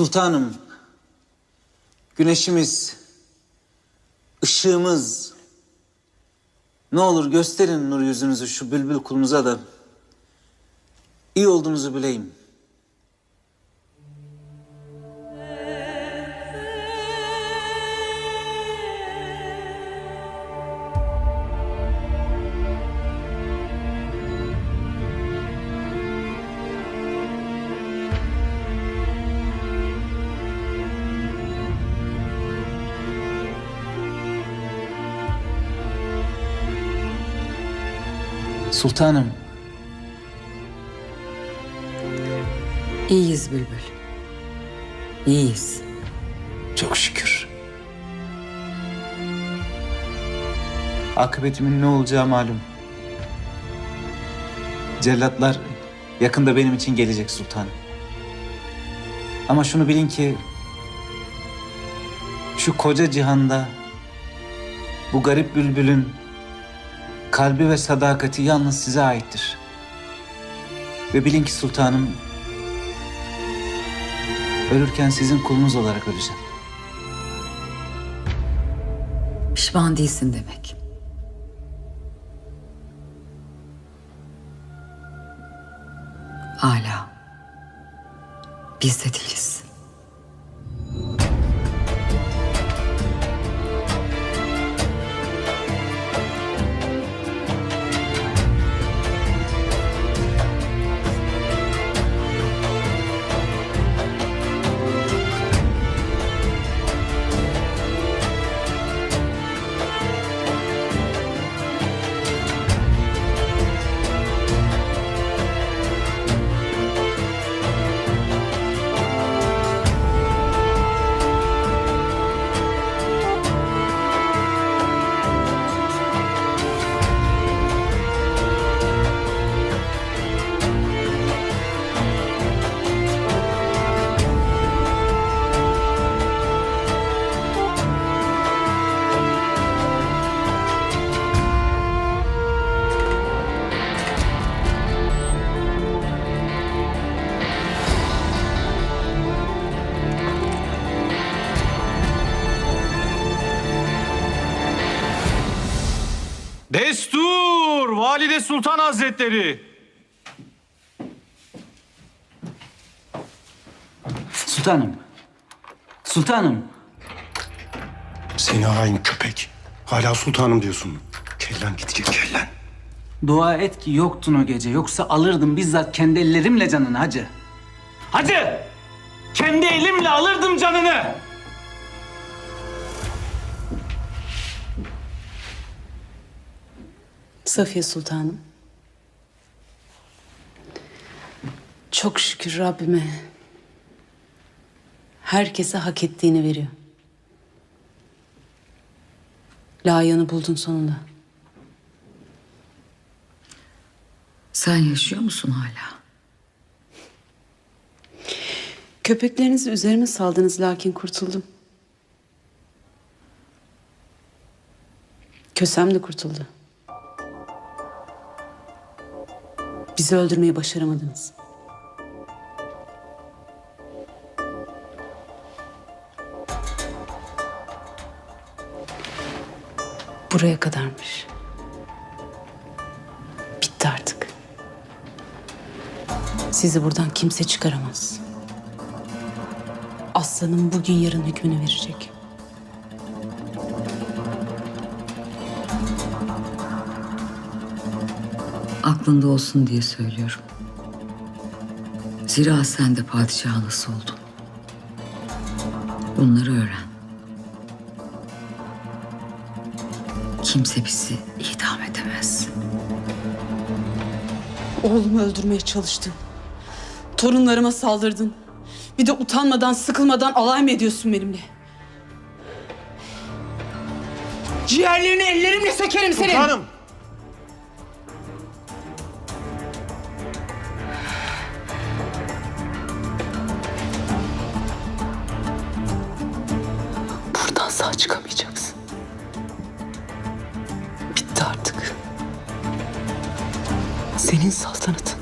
Sultanım, güneşimiz, ışığımız. Ne olur gösterin nur yüzünüzü şu bülbül kulumuza da iyi olduğunuzu bileyim. Sultanım, İyiyiz Bülbül. İyiyiz. çok şükür. Akıbetimin ne olacağı malum. Cellatlar yakında benim için gelecek sultanım. Ama şunu bilin ki şu koca cihanda bu garip bülbülün kalbi ve sadakati yalnız size aittir. Ve bilin ki sultanım ölürken sizin kulunuz olarak öleceğim. Pişman değilsin demek. Hala. Biz de değiliz. Destur! Valide Sultan Hazretleri! Sultanım. Sultanım. Seni hain köpek. Hala sultanım diyorsun. Kellen gidecek kellen. Dua et ki yoktun o gece. Yoksa alırdım bizzat kendi ellerimle canını hacı. Hacı! Kendi elimle alırdım canını. Safiye Sultanım. Çok şükür Rabbime. Herkese hak ettiğini veriyor. Layığını buldun sonunda. Sen yaşıyor musun hala? Köpeklerinizi üzerime saldınız lakin kurtuldum. Kösem de kurtuldu. Bizi öldürmeyi başaramadınız. Buraya kadarmış. Bitti artık. Sizi buradan kimse çıkaramaz. Aslanım bugün yarın hükmünü verecek. Aklında olsun diye söylüyorum. Zira sen de padişah halası oldun. Bunları öğren. Kimse bizi idam edemez. Oğlumu öldürmeye çalıştın. Torunlarıma saldırdın. Bir de utanmadan, sıkılmadan alay mı ediyorsun benimle? Ciğerlerini ellerimle sökerim senin. Sultanım! Sağ çıkamayacaksın. Bitti artık. Senin saltanatın